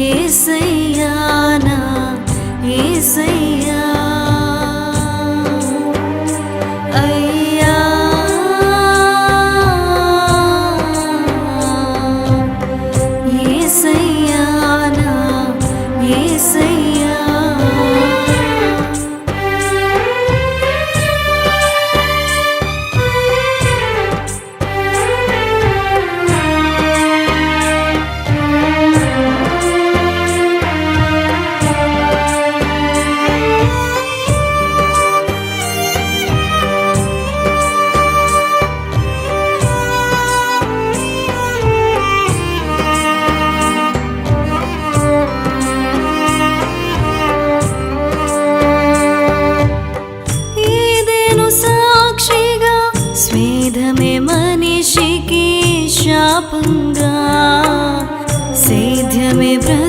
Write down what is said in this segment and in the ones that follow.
ఏసయ్యా నా ఏసయ్యా శాపంగా సేద్యమే బ్రతుకు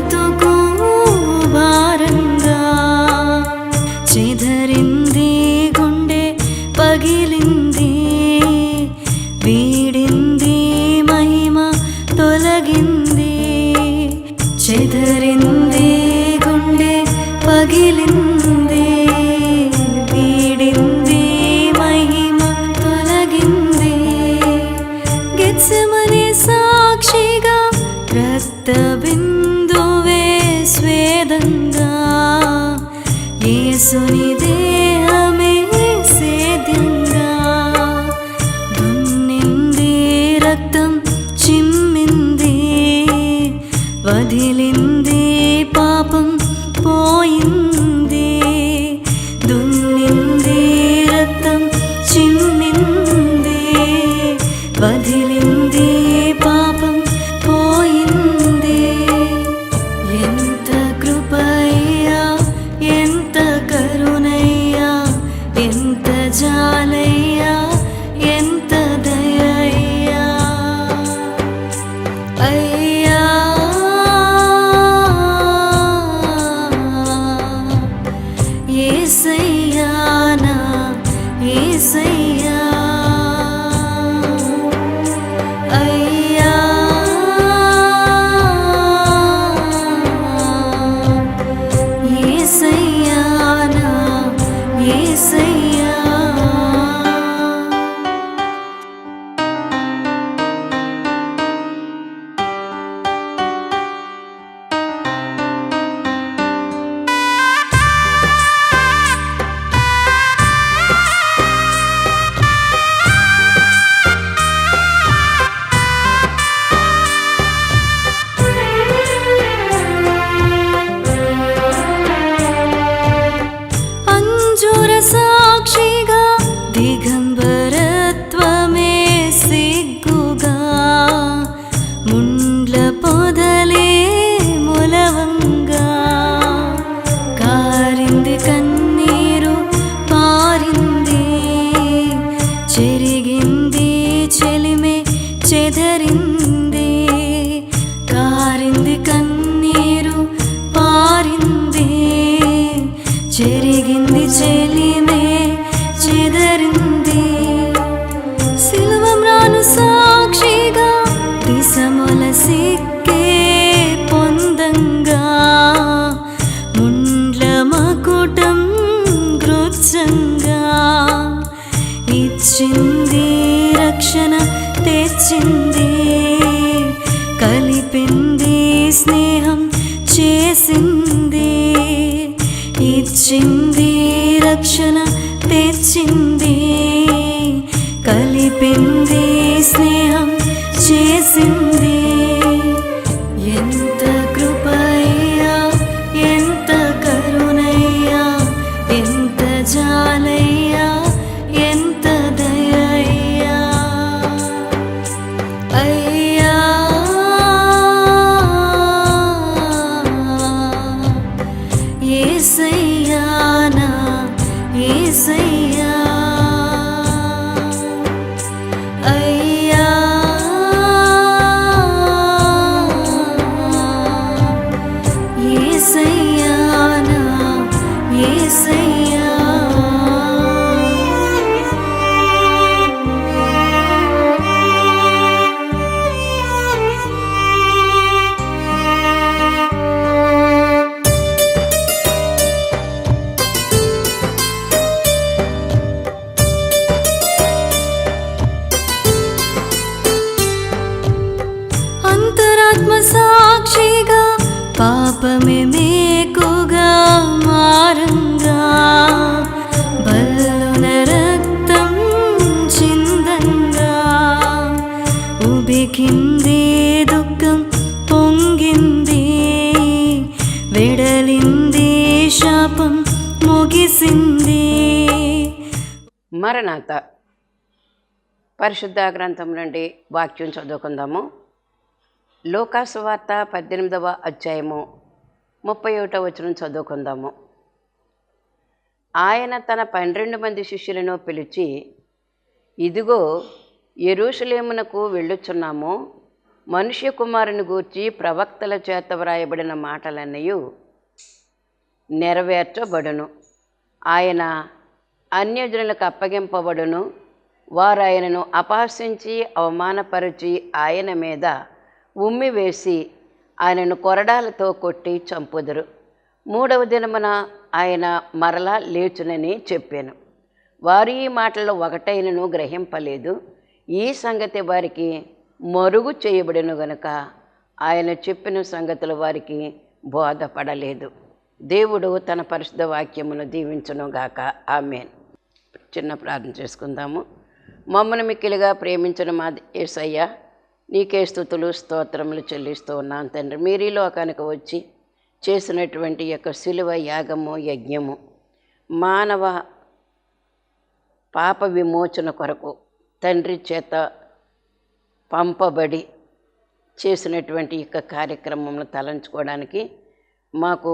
మరణాత పరిశుద్ధ గ్రంథం నుండి వాక్యం చదువుకుందాము. లోకాసు వార్త పద్దెనిమిదవ అధ్యాయము ముప్పై ఒకటవ వచనం చదువుకుందాము. ఆయన తన పన్నెండు మంది శిష్యులను పిలిచి ఇదిగో ఎరుషలేమునకు వెళ్ళుచున్నాము. మనుష్య కుమారుని గూర్చి ప్రవక్తల చేత వ్రాయబడిన మాటలన్నయు నెరవేర్చబడును. ఆయన అన్యజనులకు అప్పగింపబడును. వారు ఆయనను అపహసించి అవమానపరిచి ఆయన మీద ఉమ్మి వేసి ఆయనను కొరడాలతో కొట్టి చంపుదురు. మూడవ దినమున ఆయన మరలా లేచునని చెప్పాను. వారు ఈ మాటల్లో ఒకటైనను గ్రహింపలేదు. ఈ సంగతి వారికి మరుగు చేయబడిన గనుక ఆయన చెప్పిన సంగతులు వారికి బోధపడలేదు. దేవుడు తన పరిశుద్ధ వాక్యమును దీవించునుగాక. ఆమెను. చిన్న ప్రార్థన చేసుకుందాము. మమ్మల్ని మిక్కిలిగా ప్రేమించిన మా ఏసయ్య నీకే స్థుతులు స్తోత్రములు చెల్లిస్తూ ఉన్నాను తండ్రి. మీరు ఈ లోకానికి వచ్చి చేసినటువంటి యొక్క శిలువ యాగము యజ్ఞము మానవ పాప విమోచన కొరకు తండ్రి చేత పంపబడి చేసినటువంటి యొక్క కార్యక్రమంలో తలంచుకోవడానికి మాకు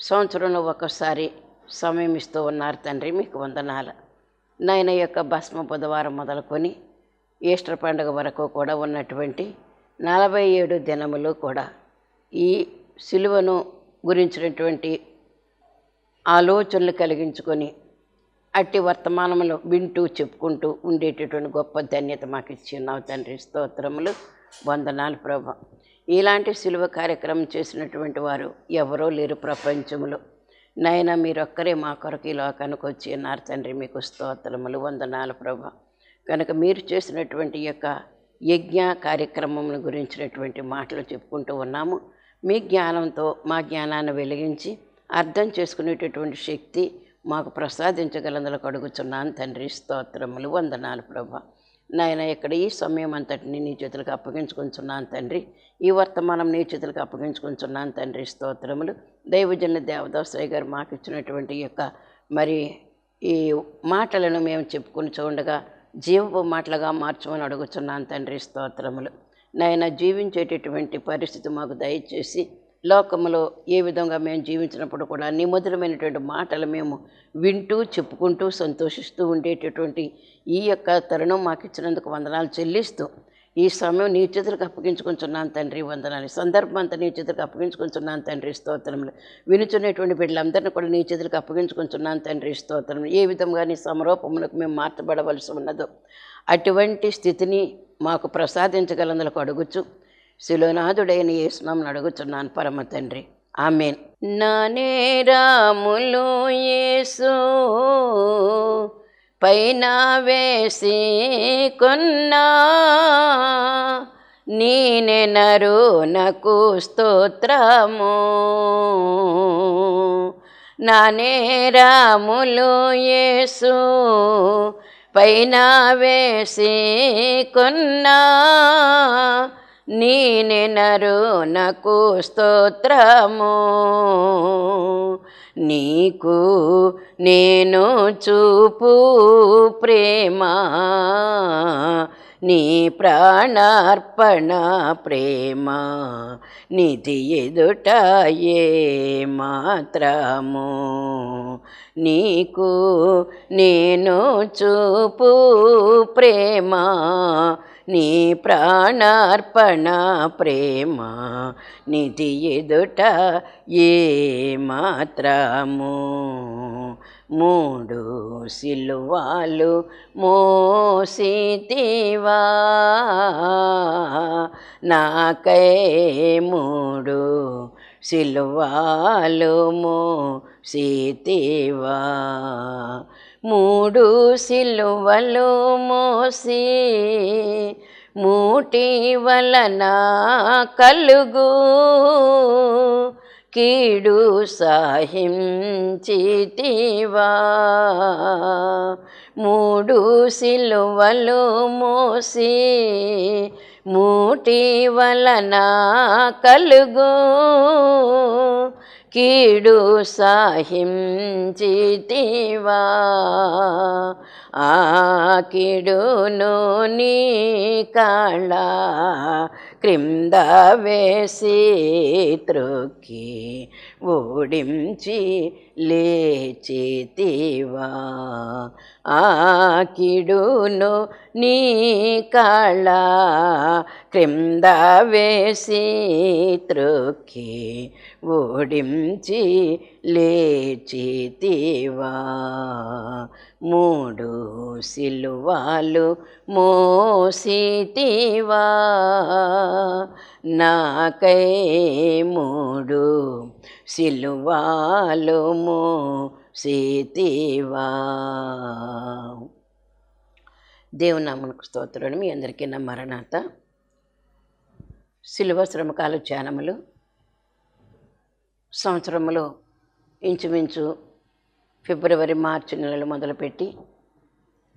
సంవత్సరంలో ఒకసారి సమయం ఇస్తూ ఉన్నారు తండ్రి. మీకు వందనాలు. నాయన యొక్క భస్మ బుధవారం మొదలుకొని ఈస్టర్ పండుగ వరకు కూడా ఉన్నటువంటి నలభై ఏడు దినములు కూడా ఈ సిలువను గురించినటువంటి ఆలోచనలు కలిగించుకొని అట్టి వర్తమానములు వింటూ చెప్పుకుంటూ ఉండేటటువంటి గొప్ప ధన్యత మాకు ఇచ్చి ఉన్నావు తండ్రి. స్తోత్రములు వందనాలు ప్రభ. ఇలాంటి సిలువ కార్యక్రమం చేసినటువంటి వారు ఎవరో లేరు ప్రపంచంలో నాయన మీరొక్కరే మా కొరకు ఈ లోకానికి వచ్చి ఉన్నారు తండ్రి. మీకు స్తోత్రములు వందనాలు ప్రభ. కనుక మీరు చేసినటువంటి యొక్క యజ్ఞ కార్యక్రమం గురించినటువంటి మాటలు చెప్పుకుంటూ ఉన్నాము. మీ జ్ఞానంతో మా జ్ఞానాన్ని వెలిగించి అర్థం చేసుకునేటటువంటి శక్తి మాకు ప్రసాదించగలందులకు అడుగుచున్నాను తండ్రి. స్తోత్రములు వందనాలు ప్రభా. నాయన ఇక్కడ ఈ సమయం అంతటిని నీ చేతులకు అప్పగించుకుంటున్నాను తండ్రి. ఈ వర్తమానం నీ చేతులకు అప్పగించుకుంటున్నాను తండ్రి. స్తోత్రములు. దైవజన దేవదాసయ్య గారు మాకు ఇచ్చినటువంటి యొక్క మరి ఈ మాటలను మేము చెప్పుకుని చూడగా జీవపు మాటలుగా మార్చమని అడుగుతున్నాను తండ్రి. స్తోత్రములు. నాయన జీవించేటటువంటి పరిస్థితి మాకు దయచేసి లోకములో ఏ విధంగా మేము జీవించినప్పుడు కూడా నీ మధురమైనటువంటి మాటలు మేము వింటూ చెప్పుకుంటూ సంతోషిస్తూ ఉండేటటువంటి ఈ యొక్క తరుణం మాకు ఇచ్చినందుకు వందనాలు చెల్లిస్తూ ఈ సమయం నీ చేతులకు అప్పగించుకుంటున్నాను తండ్రి వందనాలు. సందర్భం అంతా నీ చేతులకు అప్పగించుకుంటున్నాను తండ్రి స్తోత్రములు. వినుచున్నటువంటి బిడ్డలందరినీ కూడా నీ చేతులకు అప్పగించుకుంటున్నాను తండ్రి స్తోత్రములు. ఏ విధంగా నీ సమరూపములకు మేము మార్చబడవలసి ఉన్నదో అటువంటి స్థితిని మాకు ప్రసాదించగలందులకు అడుగుచు. శిలోనాథుడైన యేసునామని అడుగుతున్నాను పరమ తండ్రి. ఆమెన్. నానే రాములు యేసు పైన వేసి కొన్నా. నీనెనరు నాకు స్తోత్రము. నానే రాములు యేసు పైన వేసి కొన్నా. నీనెనరు నాకు స్తోత్రము. నీకు నేను చూపు ప్రేమ. నీ ప్రాణార్పణ ప్రేమ. నిధి ఎదుట ఏ మాత్రము నీకు నేను చూపు ప్రేమ. నీ ప్రాణార్పణ ప్రేమ నిధి ఎదుట ఏ మాత్రము మూడు సిలువాలు మోసితివా? నాకే మూడు సిలువాలు మోసితివా? మూడు సిలువలు మోసి మూటి వలన కలుగు. కీడు సాహిం సాహించితివా మూడు సిలువలు మోసి మూటి వలన కలుగు. కీడు సాహించితివా? ఆ కిడును నీ కళ క్రింద వేసి త్రొక్కి ఓడించి లేచేతివా? ఆ కీడును నీ కళ క్రింద వేసి త్రుక్కి ఓడించి లేచేతివా? మూడు సిలువాలు మోసితివా? నాకై మూడు సిలువాలుము మోసితివా దేవునామనకు స్తోత్రుడు మీ అందరికీ నా మరణాత. సిలువ శ్రమకాల ధ్యానములు. సంవత్సరములో ఇంచుమించు ఫిబ్రవరి మార్చి నెలలు మొదలుపెట్టి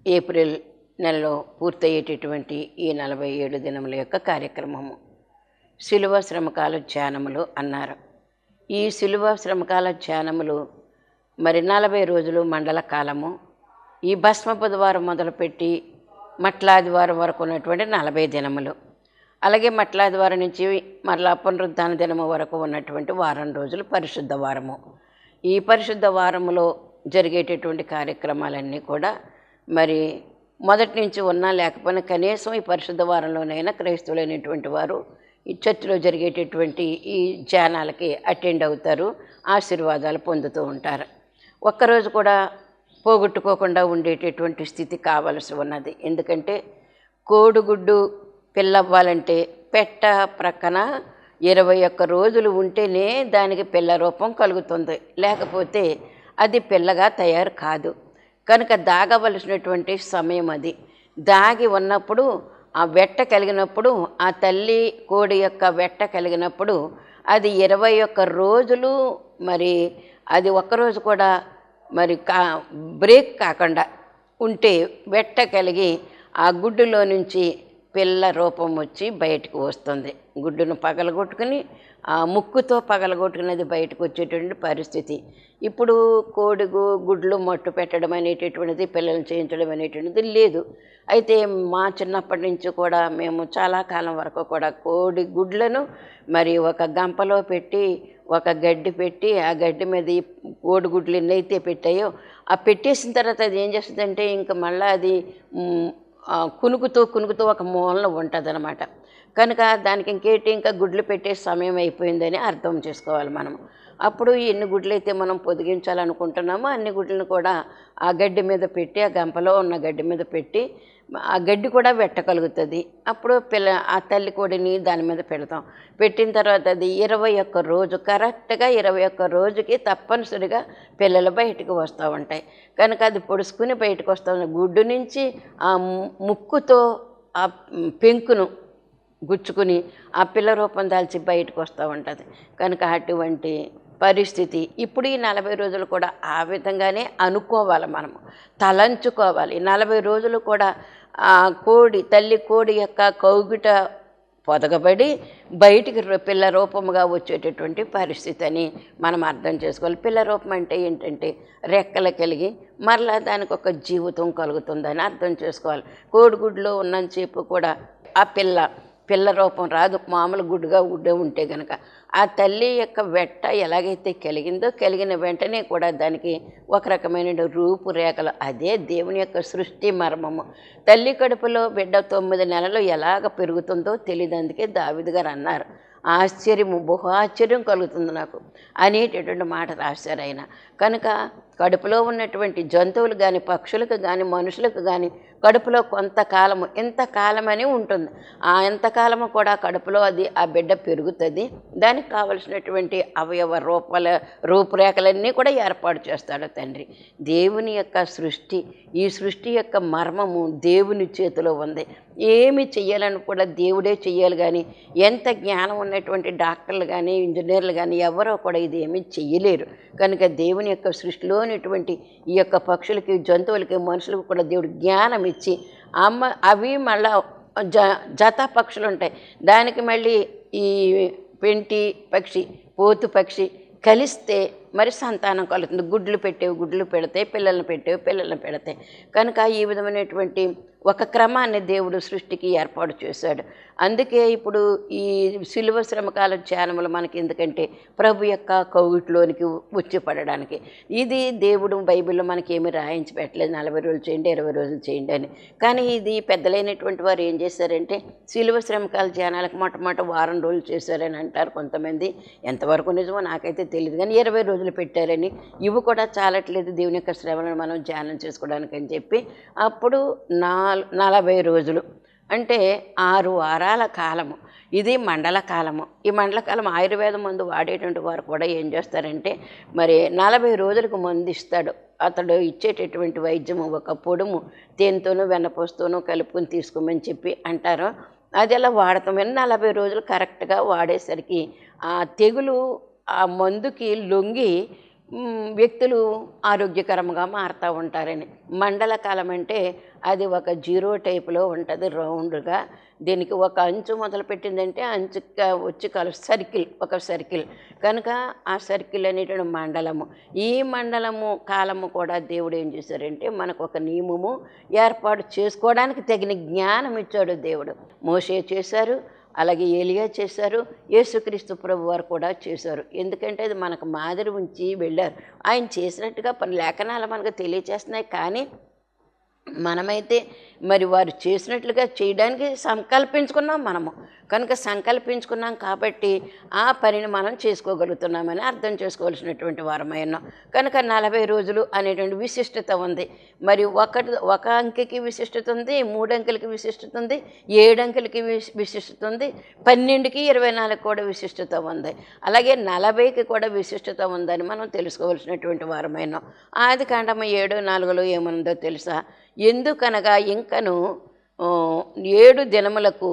ఏప్రిల్ నెలలో పూర్తయ్యేటటువంటి ఈ నలభై ఏడు దినముల యొక్క కార్యక్రమము. శిలువ శ్రమకాల ధ్యానములు అన్నారు. ఈ శిలువ శ్రమకాల ధ్యానములు మరి నలభై రోజులు మండల కాలము. ఈ భస్మ బుధవారం మొదలుపెట్టి మట్లాదివారం వరకు ఉన్నటువంటి నలభై దినములు. అలాగే మట్లాదివారం నుంచి మరలా పునరుద్ధాన దినము వరకు ఉన్నటువంటి వారం రోజులు పరిశుద్ధ వారము. ఈ పరిశుద్ధ వారములో జరిగేటటువంటి కార్యక్రమాలన్నీ కూడా మరి మొదటి నుంచి ఉన్నా లేకపోయినా కనీసం ఈ పరిశుద్ధ వారంలోనైనా క్రైస్తవులైనటువంటి వారు చర్చిలో జరిగేటటువంటి ఈ ధ్యానాలకి అటెండ్ అవుతారు ఆశీర్వాదాలు పొందుతూ ఉంటారు. ఒక్కరోజు కూడా పోగొట్టుకోకుండా ఉండేటటువంటి స్థితి కావలసి ఉన్నది. ఎందుకంటే కోడిగుడ్డు పిల్లవ్వాలంటే పెట్ట ప్రక్కన ఇరవై ఒక్క రోజులు ఉంటేనే దానికి పిల్ల రూపం కలుగుతుంది. లేకపోతే అది పిల్లగా తయారు కాదు. కనుక దాగవలసినటువంటి సమయం అది. దాగి ఉన్నప్పుడు ఆ వెట్ట కలిగినప్పుడు ఆ తల్లి కోడి యొక్క వెట్ట కలిగినప్పుడు అది ఇరవై ఒక్క రోజులు మరి అది ఒక్కరోజు కూడా మరి కా బ్రేక్ కాకుండా ఉంటే వెట్ట కలిగి ఆ గుడ్డులో నుంచి పిల్ల రూపం వచ్చి బయటకు వస్తుంది. గుడ్డును పగలగొట్టుకుని ముక్కుతో పగలగొట్టుకునేది బయటకు వచ్చేటువంటి పరిస్థితి. ఇప్పుడు కోడిగు గుడ్లు మట్టు పెట్టడం అనేటటువంటిది పిల్లల్ని చేయించడం అనేటువంటిది లేదు. అయితే మా చిన్నప్పటి నుంచి కూడా మేము చాలా కాలం వరకు కూడా కోడి గుడ్లను మరి ఒక గంపలో పెట్టి ఒక గడ్డి పెట్టి ఆ గడ్డి మీద ఈ కోడిగుడ్లు ఎన్నైతే పెట్టాయో ఆ పెట్టేసిన తర్వాత అది ఏం చేస్తుందంటే ఇంకా మళ్ళీ అది కునుకుతూ కునుకుతూ ఒక మూలన ఉంటుంది కనుక దానికి ఇంకేంటి ఇంకా గుడ్లు పెట్టే సమయం అయిపోయిందని అర్థం చేసుకోవాలి మనం అప్పుడు ఎన్ని గుడ్లు అయితే మనం పొదిగించాలనుకుంటున్నామో అన్ని గుడ్లను కూడా ఆ గడ్డి మీద పెట్టి ఆ గంపలో ఉన్న గడ్డి మీద పెట్టి ఆ గడ్డి కూడా పెట్టగలుగుతుంది అప్పుడు పిల్ల ఆ తల్లి కోడిని దాని మీద పెడతాం. పెట్టిన తర్వాత అది ఇరవై ఒక్క రోజు కరెక్ట్గా ఇరవై ఒక్క రోజుకి తప్పనిసరిగా పిల్లలు బయటకు వస్తూ ఉంటాయి. కనుక అది పొడుచుకుని బయటకు వస్తూ. గుడ్డు నుంచి ఆ ముక్కుతో ఆ పెంకును గుచ్చుకుని ఆ పిల్ల రూపం దాల్చి బయటకు వస్తూ ఉంటుంది. కనుక అటువంటి పరిస్థితి ఇప్పుడు ఈ నలభై రోజులు కూడా ఆ విధంగానే అనుకోవాలి మనము. తలంచుకోవాలి. నలభై రోజులు కూడా ఆ కోడి తల్లి కోడి యొక్క కౌగిట పొదగబడి బయటికి పిల్ల రూపముగా వచ్చేటటువంటి పరిస్థితి అని మనం అర్థం చేసుకోవాలి. పిల్ల రూపం అంటే ఏంటంటే రెక్కలు కలిగి మరలా దానికి ఒక జీవితం కలుగుతుందని అర్థం చేసుకోవాలి. కోడిగుడ్లో ఉన్నంతసేపు కూడా ఆ పిల్ల పిల్ల రూపం రాదు మామూలు గుడ్డుగా గుడ్డే ఉంటే గనక. ఆ తల్లి యొక్క వెట్ట ఎలాగైతే కలిగిందో కలిగిన వెంటనే కూడా దానికి ఒక రకమైన రూపురేఖలు. అదే దేవుని యొక్క సృష్టి మర్మము. తల్లి కడుపులో బిడ్డ తొమ్మిది నెలలు ఎలాగ పెరుగుతుందో తెలియదు అందుకే దావిది గారు అన్నారు. ఆశ్చర్యము బహు ఆశ్చర్యం కలుగుతుంది నాకు అనేటటువంటి మాట రాశారు ఆయన. కనుక కడుపులో ఉన్నటువంటి జంతువులు కానీ పక్షులకు కానీ మనుషులకు కానీ కడుపులో కొంతకాలము ఎంతకాలమని ఉంటుంది. ఆ ఎంతకాలము కూడా కడుపులో అది ఆ బిడ్డ పెరుగుతుంది. దానికి కావలసినటువంటి అవయవ రూపాల రూపురేఖలన్నీ కూడా ఏర్పాటు చేస్తాడు తండ్రి. దేవుని యొక్క సృష్టి ఈ సృష్టి యొక్క మర్మము దేవుని చేతిలో ఉంది. ఏమి చెయ్యాలని కూడా దేవుడే చెయ్యాలి కానీ ఎంత జ్ఞానం ఉన్నటువంటి డాక్టర్లు కానీ ఇంజనీర్లు కానీ ఎవరో కూడా ఇది ఏమీ చెయ్యలేరు. కనుక దేవుని యొక్క సృష్టిలోనిటువంటి ఈ యొక్క పక్షులకి జంతువులకి మనుషులకు కూడా దేవుడు జ్ఞానం ఇచ్చి అమ్మ అవి మళ్ళా జ జత పక్షులు ఉంటాయి దానికి మళ్ళీ ఈ పెంటి పక్షి పోతు పక్షి కలిస్తే మరి సంతానం కలుగుతుంది. గుడ్లు పెట్టేవి గుడ్లు పెడతాయి పిల్లల్ని పెట్టేవి పిల్లల్ని పెడతాయి. కనుక ఈ విధమైనటువంటి ఒక క్రమాన్ని దేవుడు సృష్టికి ఏర్పాటు చేశాడు. అందుకే ఇప్పుడు ఈ శిలువ శ్రమకాల ధ్యానములు మనకి ఎందుకంటే ప్రభు యొక్క కౌగిట్లోనికి వచ్చి పడడానికి ఇది దేవుడు బైబిల్లో మనకి ఏమి రాయించి పెట్టలేదు. నలభై రోజులు చేయండి ఇరవై రోజులు చేయండి అని. కానీ ఇది పెద్దలైనటువంటి వారు ఏం చేశారంటే శిలువ శ్రమకాల ధ్యానాలకు మొట్టమొదటి వారం రోజులు చేశారని అంటారు కొంతమంది. ఎంతవరకు నిజమో నాకైతే తెలియదు కానీ ఇరవై రోజులు పెట్టారని. ఇవి కూడా చాలట్లేదు దేవుని యొక్క శ్రమలను మనం ధ్యానం చేసుకోవడానికి అని చెప్పి. అప్పుడు నా నలభై రోజులు. అంటే ఆరు వారాల కాలము. ఇది మండల కాలము. ఈ మండల కాలం ఆయుర్వేద మందు వాడేటువంటి వారు కూడా ఏం చేస్తారంటే మరి నలభై రోజులకు మందు ఇస్తాడు. అతడు ఇచ్చేటటువంటి వైద్యము ఒక పొడుము తేనెతోనూ వెన్నపూస్తోనూ కలుపుకొని తీసుకోమని చెప్పి అంటారు. అది అలా వాడతామని నలభై రోజులు కరెక్ట్గా వాడేసరికి ఆ తెగులు ఆ మందుకి లొంగి వ్యక్తులు ఆరోగ్యకరంగా మారుతూ ఉంటారని. మండల కాలం అంటే అది ఒక జీరో టైపులో ఉంటుంది రౌండ్గా. దీనికి ఒక అంచు మొదలుపెట్టిందంటే అంచు క- వచ్చి కలు సర్కిల్ ఒక సర్కిల్. కనుక ఆ సర్కిల్ అనేటువంటి మండలము. ఈ మండలము కాలము కూడా దేవుడు ఏం చేశారంటే మనకు ఒక నియమము ఏర్పాటు చేసుకోవడానికి తగిన జ్ఞానం ఇచ్చాడు దేవుడు. మోసే చేశారు అలాగే ఏలియా చేశారు యేసుక్రీస్తు ప్రభు వారు కూడా చేశారు. ఎందుకంటే అది మనకు మాదిరి ఉంచి వెళ్ళారు. ఆయన చేసినట్టుగా పని లేఖనాలు మనకు తెలియచేస్తున్నాయి కానీ మనమైతే మరి వారు చేసినట్లుగా చేయడానికి సంకల్పించుకున్నాం మనము. కనుక సంకల్పించుకున్నాం కాబట్టి ఆ పనిని మనం చేసుకోగలుగుతున్నామని అర్థం చేసుకోవాల్సినటువంటి వారమై ఉన్నాం కనుక నలభై రోజులు అనేటువంటి విశిష్టత ఉంది. మరి ఒకటి ఒక అంకెకి విశిష్టత ఉంది మూడు అంకెలకి విశిష్టత ఉంది ఏడు అంకెలకి విశిష్టత ఉంది పన్నెండుకి ఇరవై నాలుగు కూడా విశిష్టత ఉంది. అలాగే నలభైకి కూడా విశిష్టత ఉందని మనం తెలుసుకోవాల్సినటువంటి వారమైనాం ఆది కాండము ఏడు నాలుగులో ఏముందో తెలుసా? ఎందుకనగా ఇంకను ఏడు దినములకు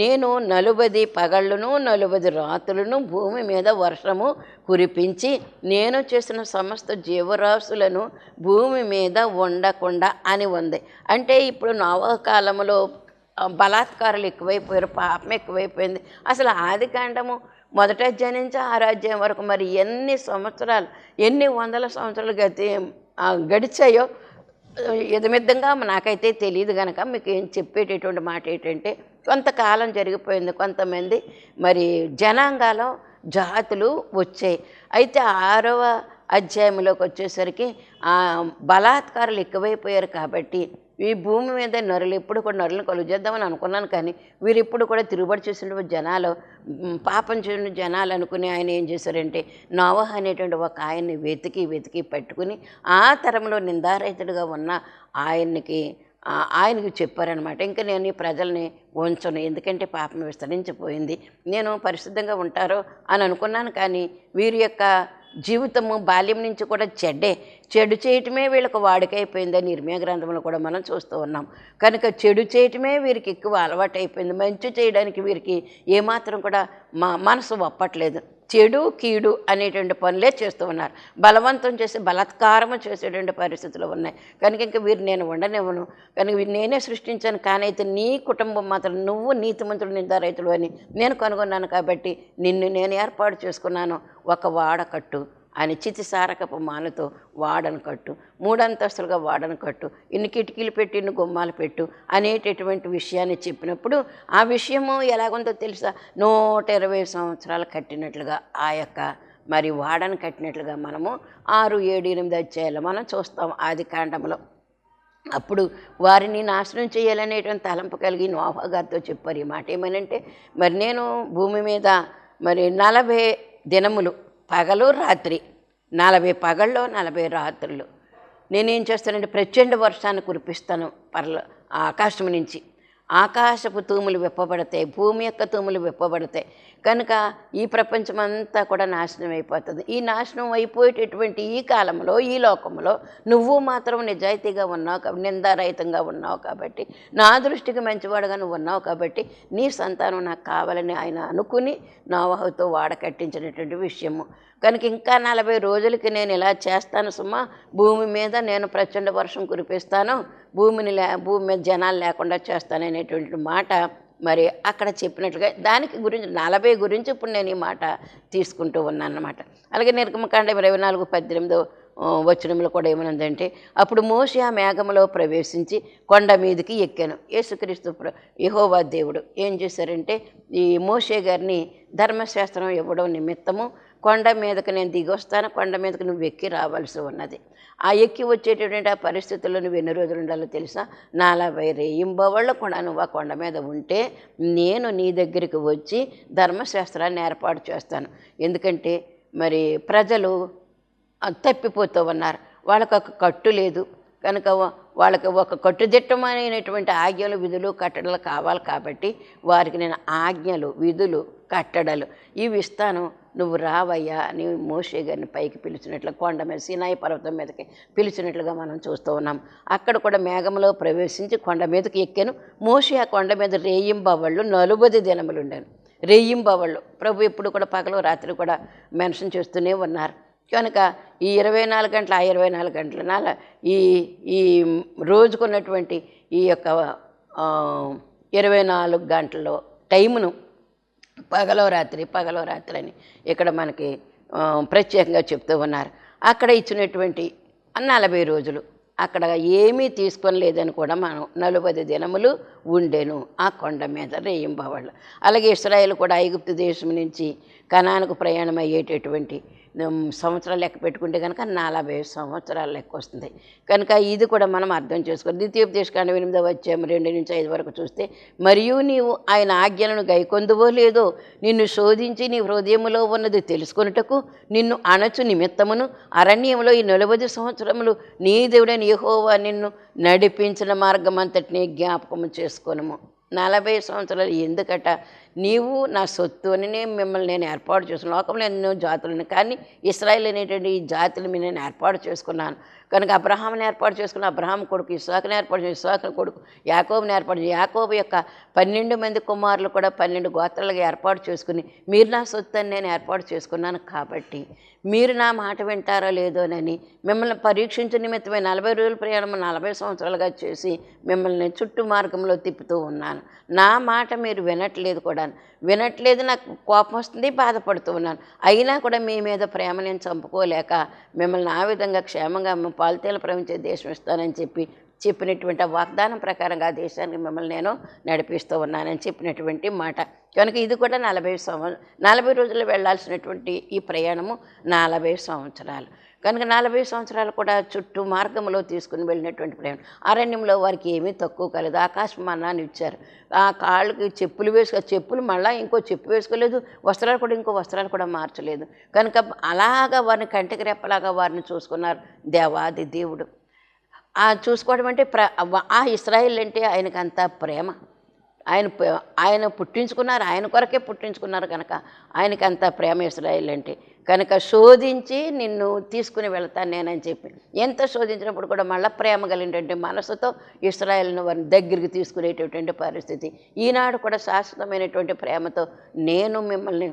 నేను నలుబది పగళ్ళను నలుబది రాత్రులను భూమి మీద వర్షము కురిపించి నేను చేసిన సమస్త జీవరాశులను భూమి మీద ఉండకుండా అని ఉంది. అంటే ఇప్పుడు నవకాలంలో బలాత్కారులు ఎక్కువైపోయారు పాపం ఎక్కువైపోయింది. అసలు ఆది కాండము మొదట జనించి ఆరాధ్యం వరకు మరి ఎన్ని సంవత్సరాలు ఎన్ని వందల సంవత్సరాలు గతి గడిచాయో యథమిద్దంగా నాకైతే తెలియదు కనుక మీకు ఏం చెప్పేటటువంటి మాట ఏంటంటే కొంతకాలం జరిగిపోయింది కొంతమంది మరి జనాంగాలో జాతులు వచ్చాయి. అయితే ఆరవ అధ్యాయంలోకి వచ్చేసరికి బలాత్కారులు బలాత్కారాలు ఎక్కువైపోయారు కాబట్టి ఈ భూమి మీద నరులు ఎప్పుడు కూడా నరులను కలుగు చేద్దామని అనుకున్నాను కానీ వీరు ఇప్పుడు కూడా తిరుగుబడి చేసిన జనాలు పాపం చేసిన జనాలు అనుకుని ఆయన ఏం చేశారంటే నోవహ అనేటువంటి ఒక ఆయన్ని వెతికి వెతికి పట్టుకుని ఆ తరంలో నిందారహితుడిగా ఉన్న ఆయనకి ఆయనకు చెప్పారనమాట ఇంకా నేను ఈ ప్రజల్ని ఉంచను ఎందుకంటే పాపం విస్తరించిపోయింది. నేను పరిశుద్ధంగా ఉంటారో అని అనుకున్నాను కానీ వీరి యొక్క జీవితము బాల్యం నుంచి కూడా చెడ్డే చెడు చేయటమే వీళ్ళకు వాడికైపోయిందని నిర్మయ గ్రంథంలో కూడా మనం చూస్తూ ఉన్నాం. కనుక చెడు చేయటమే వీరికి ఎక్కువ అలవాటైపోయింది. మంచి చేయడానికి వీరికి ఏమాత్రం కూడా మా మనసు ఒప్పట్లేదు. చెడు కీడు అనేటువంటి పనులే చేస్తూ ఉన్నారు. బలవంతం చేసి బలాత్కారము చేసేటువంటి పరిస్థితులు ఉన్నాయి. కనుక ఇంకా వీరు నేను ఉండనివ్వను. కనుక వీరు నేనే సృష్టించాను. కానీ అయితే నీ కుటుంబం మాత్రం నువ్వు నీతిమంతుడు నిందారైతుడు అని నేను కనుగొన్నాను కాబట్టి నిన్ను నేను ఏర్పాటు చేసుకున్నాను. ఒక వాడకట్టు. అని చితిసారకపు మానతో వాడను కట్టు మూడంతస్తులుగా వాడను కట్టు ఇన్ని కిటికీలు పెట్టి ఇన్ని గుమ్మాలు పెట్టు అనేటటువంటి విషయాన్ని చెప్పినప్పుడు ఆ విషయము ఎలాగుందో తెలుసా? నూట ఇరవై సంవత్సరాలు కట్టినట్లుగా ఆ యొక్క మరి వాడను కట్టినట్లుగా మనము ఆరు ఏడు ఎనిమిది అధ్యాయాలు మనం చూస్తాం ఆది కాండంలో అప్పుడు వారిని నాశనం చేయాలనేటువంటి తలంపు కలిగి నోహా గారితో చెప్పారు. ఈ మాట ఏమనంటే మరి నేను భూమి మీద మరి నలభై దినములు పగలు రాత్రి. నలభై పగళ్ళు నలభై రాత్రులు నేనేం చేస్తానంటే ప్రచండ వర్షాన్ని కురిపిస్తాను పర్ల ఆకాశం నుంచి. ఆకాశపు తూములు విప్పబడతాయి భూమి యొక్క తూములు విప్పబడతాయి. కనుక ఈ ప్రపంచం అంతా కూడా నాశనం అయిపోతుంది. ఈ నాశనం అయిపోయేటటువంటి ఈ కాలంలో ఈ లోకంలో నువ్వు మాత్రం నిజాయితీగా ఉన్నావు కాబట్టి నిందారహితంగా ఉన్నావు కాబట్టి నా దృష్టికి మంచివాడుగా నువ్వు ఉన్నావు కాబట్టి నీ సంతానం నాకు కావాలని ఆయన అనుకుని నోవాహుతో వాడకట్టించినటువంటి విషయము. కనుక ఇంకా నలభై రోజులకి నేను ఇలా చేస్తాను సుమా. భూమి మీద నేను ప్రచండ వర్షం కురిపిస్తాను. భూమిని లే భూమి మీద జనాలు లేకుండా చేస్తాననేటువంటి మాట మరి అక్కడ చెప్పినట్లుగా దానికి గురించి నలభై గురించి ఇప్పుడు నేను ఈ మాట తీసుకుంటూ ఉన్నాను అనమాట అలాగే నిర్గమకాండ ఇరవై నాలుగు పద్దెనిమిదో వచనంలో కూడా ఏమనుందంటే అప్పుడు మోషే ఆ మేఘములో ప్రవేశించి కొండ మీదకి ఎక్కాను. యేసుక్రీస్తు ప్ర దేవుడు ఏం చేశారంటే ఈ మోషే గారిని ధర్మశాస్త్రం ఇవ్వడం నిమిత్తము కొండ మీదకు నేను దిగి వస్తాను కొండ మీదకు నువ్వు ఎక్కి రావాల్సి ఉన్నది. ఆ ఎక్కి వచ్చేటటువంటి ఆ పరిస్థితుల్లో నువ్వు ఎన్ని రోజులు ఉండాలో తెలుసా? నలభై రేయింబవాళ్ళు కూడా నువ్వు ఆ కొండ మీద ఉంటే నేను నీ దగ్గరికి వచ్చి ధర్మశాస్త్రాన్ని ఏర్పాటు చేస్తాను. ఎందుకంటే మరి ప్రజలు తప్పిపోతూ ఉన్నారు. వాళ్ళకి ఒక కట్టు లేదు. కనుక వాళ్ళకి ఒక కట్టుదిట్టమైనటువంటి ఆజ్ఞలు విధులు కట్టడలు కావాలి కాబట్టి వారికి నేను ఆజ్ఞలు విధులు కట్టడలు ఇవి ఇస్తాను. నువ్వు రావయ్యా అని మోషే గారిని పైకి పిలిచినట్లు కొండ మీద సినాయి పర్వతం మీదకి పిలిచినట్లుగా మనం చూస్తూ ఉన్నాం. అక్కడ కూడా మేఘంలో ప్రవేశించి కొండ మీదకి ఎక్కాను. మోషే ఆ కొండ మీద రేయింబవళ్ళు నలుబది దినములు ఉండాను రేయింబవళ్ళు ప్రభు ఎప్పుడు కూడా పగలు రాత్రి కూడా మెన్షన్ చేస్తూనే ఉన్నారు. కనుక ఈ ఇరవై నాలుగు గంటల ఆ ఇరవై నాలుగు గంటల నాల ఈ ఈ రోజుకున్నటువంటి ఈ యొక్క ఇరవై నాలుగు గంటల్లో టైమును పగలో రాత్రి పగలో రాత్రి అని ఇక్కడ మనకి ప్రత్యేకంగా చెప్తూ ఉన్నారు. అక్కడ ఇచ్చినటువంటి నలభై రోజులు అక్కడ ఏమీ తీసుకొని లేదని కూడా మనం నలభై దినములు ఉండెను ఆ కొండ మీద రేయింబవాళ్ళు అలాగే ఇస్రాయేల్ కూడా ఐగుప్తు దేశం నుంచి కణానికి ప్రయాణం అయ్యేటటువంటి సంవత్సరాలు లెక్క పెట్టుకుంటే కనుక నలభై సంవత్సరాలు లెక్క వస్తుంది. కనుక ఇది కూడా మనం అర్థం చేసుకోవాలి. ద్వితీయోపదేశకాండ ఎనిమిదో వచ్చాము రెండు నుంచి ఐదు వరకు చూస్తే మరియు నీవు ఆయన ఆజ్ఞలను గైకొందువో లేదో నిన్ను శోధించి నీ హృదయములో ఉన్నది తెలుసుకొనుటకు నిన్ను అణచు నిమిత్తమును అరణ్యంలో ఈ నలభై సంవత్సరములు నీ దేవుడని యహోవా నిన్ను నడిపించిన మార్గం అంతటినీ జ్ఞాపకము చేసుకోనము. నలభై సంవత్సరాలు ఎందుకట? నీవు నా సొత్తు అని నేను మిమ్మల్ని నేను ఏర్పాటు చేసుకున్నాను. లోకంలో ఎన్నో జాతులను కానీ ఇస్రాయల్ అనేటువంటి ఈ జాతులు మీద నేను ఏర్పాటు చేసుకున్నాను. కనుక అబ్రహాంని ఏర్పాటు చేసుకున్న అబ్రహాం కొడుకు ఇస్వాకుని ఏర్పాటు చేసి ఇస్వాకుని కొడుకు యాకోబుని ఏర్పాటు చేసి యాకోబు యొక్క పన్నెండు మంది కుమారులు కూడా పన్నెండు గోత్రాలుగా ఏర్పాటు చేసుకుని మీరు నా సొత్తు అని నేను ఏర్పాటు చేసుకున్నాను కాబట్టి మీరు నా మాట వింటారో లేదోనని మిమ్మల్ని పరీక్షించే నిమిత్తమే నలభై రోజుల ప్రయాణం నలభై సంవత్సరాలుగా చేసి మిమ్మల్ని చుట్టూ మార్గంలో తిప్పుతూ ఉన్నాను. నా మాట మీరు వినట్లేదు కూడా. వినట్లేదు నాకు కోపం వస్తుంది బాధపడుతూ ఉన్నాను. అయినా కూడా మీ మీద ప్రేమ నేను చంపుకోలేక మిమ్మల్ని ఆ విధంగా క్షేమంగా పాలితీలు ప్రవహించే దేశం ఇస్తానని చెప్పి చెప్పినటువంటి ఆ వాగ్దానం ప్రకారంగా ఆ దేశానికి మిమ్మల్ని నేను నడిపిస్తూ ఉన్నానని చెప్పినటువంటి మాట. కనుక ఇది కూడా నలభై సంవ నలభై రోజులు వెళ్ళాల్సినటువంటి ఈ ప్రయాణము నలభై సంవత్సరాలు. కనుక నలభై సంవత్సరాలు కూడా చుట్టూ మార్గంలో తీసుకుని వెళ్ళినటువంటి ప్రయాణం. అరణ్యంలో వారికి ఏమీ తక్కువ కలదు. ఆకాశం ఇచ్చారు. ఆ కాళ్ళకి చెప్పులు వేసుకో చెప్పులు మళ్ళీ ఇంకో చెప్పు వేసుకోలేదు. వస్త్రాలు కూడా ఇంకో వస్త్రాలు కూడా మార్చలేదు. కనుక అలాగా వారిని కంటికి రెప్పలాగా వారిని చూసుకున్నారు దేవాది దేవుడు. ఆ చూసుకోవడం అంటే ప్ర ఆ ఇస్రాయిల్ అంటే ఆయనకు అంత ప్రేమ. ఆయన ఆయన పుట్టించుకున్నారు ఆయన కొరకే పుట్టించుకున్నారు కనుక ఆయనకి అంత ప్రేమ ఇస్రాయేల్ అంటే కనుక శోధించి నిన్ను తీసుకుని వెళ్తాను నేనని చెప్పి. ఎంత శోధించినప్పుడు కూడా మళ్ళీ ప్రేమ కలిగినటువంటి మనసుతో ఇస్రాయల్ను వారిని దగ్గరికి తీసుకునేటటువంటి పరిస్థితి. ఈనాడు కూడా శాశ్వతమైనటువంటి ప్రేమతో నేను మిమ్మల్ని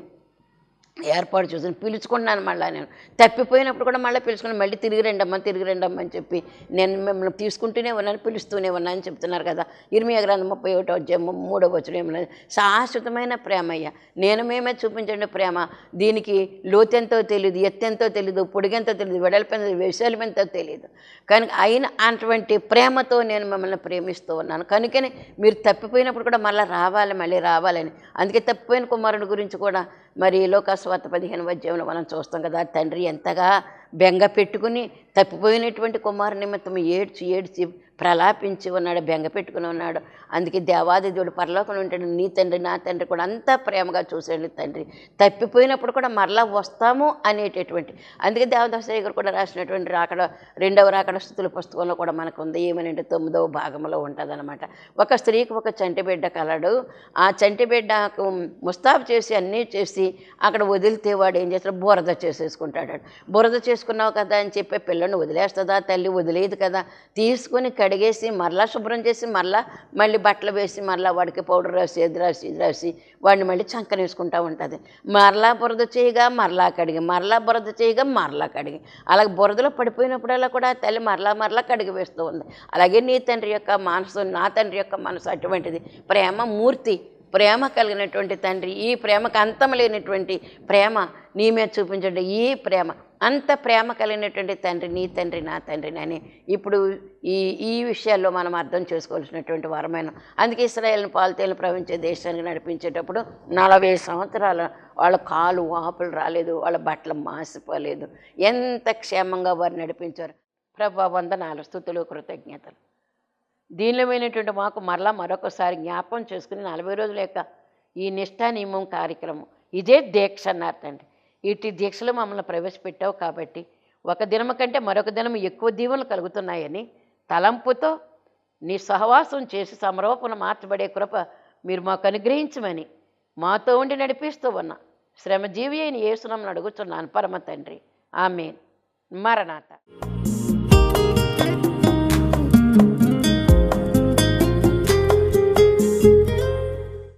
ఏర్పాటు చేసి పిలుచుకున్నాను మళ్ళీ నేను. తప్పిపోయినప్పుడు కూడా మళ్ళీ పిలుచుకుని మళ్ళీ తిరిగి రండమ్మా తిరిగి రండమ్మా అని చెప్పి నేను మిమ్మల్ని తీసుకుంటూనే ఉన్నాను పిలుస్తూనే ఉన్నాను అని చెప్తున్నారు కదా. ఇరిమియా గ్రంథం ముప్పై ఒకటో అధ్యాయం మూడో వచ్చిన ఏమన్నా శాశ్వతమైన ప్రేమ అయ్యా నేను మేమే చూపించండి ప్రేమ. దీనికి లోతెంతో తెలియదు ఎత్తెంతో తెలియదు పొడిగెంతో తెలియదు వెడల్పెంతో విశాలమెంతో తెలియదు కనుక అయిన అటువంటి ప్రేమతో నేను మిమ్మల్ని ప్రేమిస్తూ ఉన్నాను. కనుకనే మీరు తప్పిపోయినప్పుడు కూడా మళ్ళీ రావాలి మళ్ళీ రావాలని. అందుకే తప్పిపోయిన కుమారుడి గురించి కూడా మరి లోకాసువార్త పదిహేను అధ్యాయంలో మనం చూస్తాం కదా తండ్రి ఎంతగా బెంగ పెట్టుకుని తప్పిపోయినటువంటి కుమారు నిమిత్తం ఏడ్చి ఏడ్చి ప్రలాపించి ఉన్నాడు బెంగ పెట్టుకుని ఉన్నాడు. అందుకే దేవాది దేవుడు పరలోకంలో ఉంటాడు. నీ తండ్రి నా తండ్రి కూడా అంతా ప్రేమగా చూసాడు తండ్రి. తప్పిపోయినప్పుడు కూడా మరలా వస్తాము అనేటటువంటి. అందుకే దేవదాసరి గారు కూడా రాసినటువంటి రాకడ రెండవ రాకడ స్థుతుల పుస్తకంలో కూడా మనకు ఉంది. ఏమనంటే తొమ్మిదవ భాగంలో ఉంటుందన్నమాట. ఒక స్త్రీకి ఒక చంటి బిడ్డ కలడు. ఆ చంటి బిడ్డకు ముస్తాబు చేసి అన్నీ చేసి అక్కడ వదిలితే వాడు ఏం చేస్తాడు? బురద చేసేసుకుంటాడు. బురద చేసుకున్నావు కదా అని చెప్పి పిల్లని వదిలేస్తుందా? తల్లి వదిలేదు కదా? తీసుకుని కడిగేసి మరలా శుభ్రం చేసి మరలా మళ్ళీ బట్టలు వేసి మరలా వాడికి పౌడర్ రాసి ఇది రాసి ఇది రాసి వాడిని మళ్ళీ చంకనేసుకుంటూ ఉంటుంది. మరలా బురద చేయగా మరలా కడిగి మరలా బురద చేయగా మరలా కడిగి. అలాగే బురదలో పడిపోయినప్పుడల్లా కూడా తల్లి మరలా మరలా కడిగి వేస్తూ ఉంది. అలాగే నీ తండ్రి యొక్క మనసు నా తండ్రి యొక్క మనసు అటువంటిది ప్రేమ మూర్తి ప్రేమ కలిగినటువంటి తండ్రి ఈ ప్రేమకు అంతం లేనటువంటి ప్రేమ నీ మీద చూపించండి. ఈ ప్రేమ అంత ప్రేమ కలిగినటువంటి తండ్రి నీ తండ్రి నా తండ్రి అని ఇప్పుడు ఈ ఈ విషయాల్లో మనం అర్థం చేసుకోవాల్సినటువంటి వరమైన అందుకే ఇస్రాయల్ని పాలతేలను ప్రవహించే దేశానికి నడిపించేటప్పుడు నలభై సంవత్సరాల వాళ్ళ కాలు వాపులు రాలేదు వాళ్ళ బట్టలు మాసిపోలేదు. ఎంత క్షేమంగా వారు నడిపించారు. ప్రభా వందనాలు స్థుతులు కృతజ్ఞతలు. దీనిలోమైనటువంటి మాకు మరలా మరొకసారి జ్ఞాపకం చేసుకుని నలభై రోజుల యొక్క ఈ నిష్ఠా నియమం కార్యక్రమం. ఇదే దీక్ష అన్నారు తండ్రి ఇటు దీక్షలు మమ్మల్ని ప్రవేశపెట్టావు కాబట్టి ఒక దినము కంటే మరొక దినం ఎక్కువ దీవులు కలుగుతున్నాయని తలంపుతో నీ సహవాసం చేసి సమరోపణ మార్చబడే కృప మీరు మాకు అనుగ్రహించమని మాతో ఉండి నడిపిస్తూ ఉన్నా. శ్రమజీవి అయిన యేసునమ్మని అడుగుతున్నాను పరమ తండ్రి. ఆమె మరణాత.